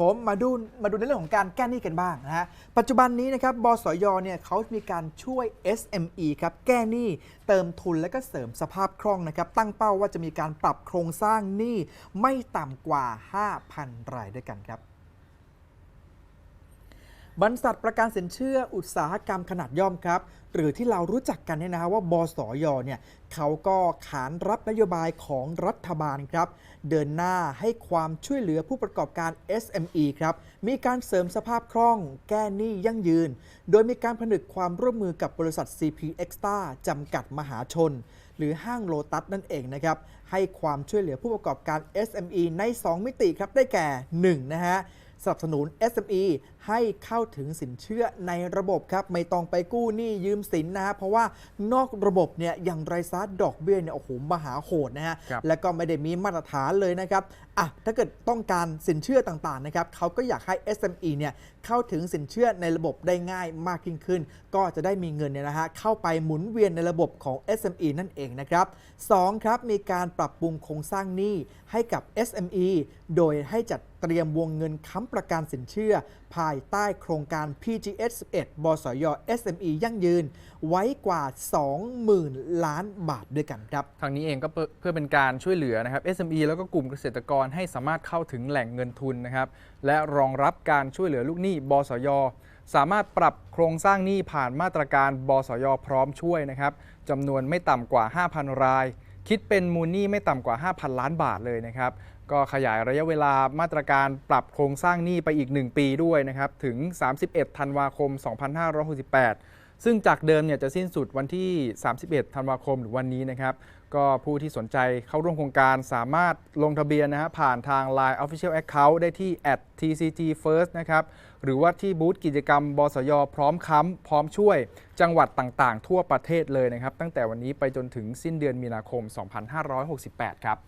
ผมมาดูมาดูในเรื่องของการแก้หนี้กันบ้างนะฮะปัจจุบันนี้นะครับบสยเนี่ยเขามีการช่วย SME ครับแก้หนี้เติมทุนและก็เสริมสภาพคล่องนะครับตั้งเป้าว่าจะมีการปรับโครงสร้างหนี้ไม่ต่ำกว่า 5,000 รายด้วยกันครับ บริษัทประกันสินเชื่ออุตสาหกรรมขนาดย่อมครับ หรือที่เรารู้จักกันเนี่ยนะฮะว่าบสยเนี่ยเขาก็ขานรับนโยบายของรัฐบาลครับ เดินหน้าให้ความช่วยเหลือผู้ประกอบการ SME ครับ มีการเสริมสภาพคล่อง แก้หนี้ยั่งยืน โดยมีการผนึกความร่วมมือกับบริษัท CP Extra จำกัดมหาชน หรือห้างโลตัสนั่นเองนะครับ ให้ความช่วยเหลือผู้ประกอบการ SME ใน 2 มิติครับได้แก่ 1. นะฮะ สนับสนุน SME ให้เข้าถึงสินเชื่อในระบบครับ ไม่ต้องไปกู้หนี้ยืมสินนะฮะเพราะว่านอกระบบเนี่ยอย่างไรซะดอกเบี้ยเนี่ยโอ้โหมหาโหดนะฮะครับแล้วก็ไม่ได้มีมาตรฐานเลยนะครับอะถ้าเกิดต้องการสินเชื่อต่างๆนะครับเขาก็อยากให้ SME เนี่ยเข้าถึงสินเชื่อในระบบได้ง่ายมากยิ่งขึ้น ก็จะได้มีเงินเนี่ยนะฮะเข้าไปหมุนเวียนในระบบของ SME นั่นเองนะครับสองครับมีการปรับปรุงโครงสร้างหนี้ให้กับ SME โดยให้จัด เตรียมวงเงินค้ำประกันสินเชื่อ ภายใต้โครงการ PGS 11บสย SME ยั่งยืน ไว้กว่า 20,000 ล้านบาทด้วยกันครับ ทางนี้เองก็เพื่อเพื่อเป็นการช่วยเหลือนะครับ SME แล้วก็กลุ่มเกษตรกรให้สามารถเข้าถึงแหล่งเงินทุนนะครับ และรองรับการช่วยเหลือลูกหนี้บสยสามารถปรับโครงสร้างหนี้ผ่านมาตรการบสยพร้อมช่วยนะครับจำนวนไม่ต่ำกว่า 5,000 ราย คิดเป็นมูลหนี้ไม่ต่ำกว่า 5,000 ล้านบาทเลยนะครับ ก็ขยายระยะเวลามาตรการปรับโครงสร้างหนี้ไปอีก 1 ปีด้วยนะครับถึง 31 ธันวาคม 2568 ซึ่งจากเดิมเนี่ยจะสิ้นสุดวันที่ 31 ธันวาคมหรือวันนี้นะครับก็ผู้ที่สนใจเข้าร่วมโครงการสามารถลงทะเบียนนะฮะผ่านทาง Line Official Account ได้ที่ @tcg first นะครับหรือว่าที่บูธกิจกรรมบสยพร้อมค้ำพร้อมช่วย จังหวัดต่างๆ ทั่วประเทศเลยนะครับ ตั้งแต่วันนี้ไปจนถึงสิ้นเดือนมีนาคม 2568 ครับ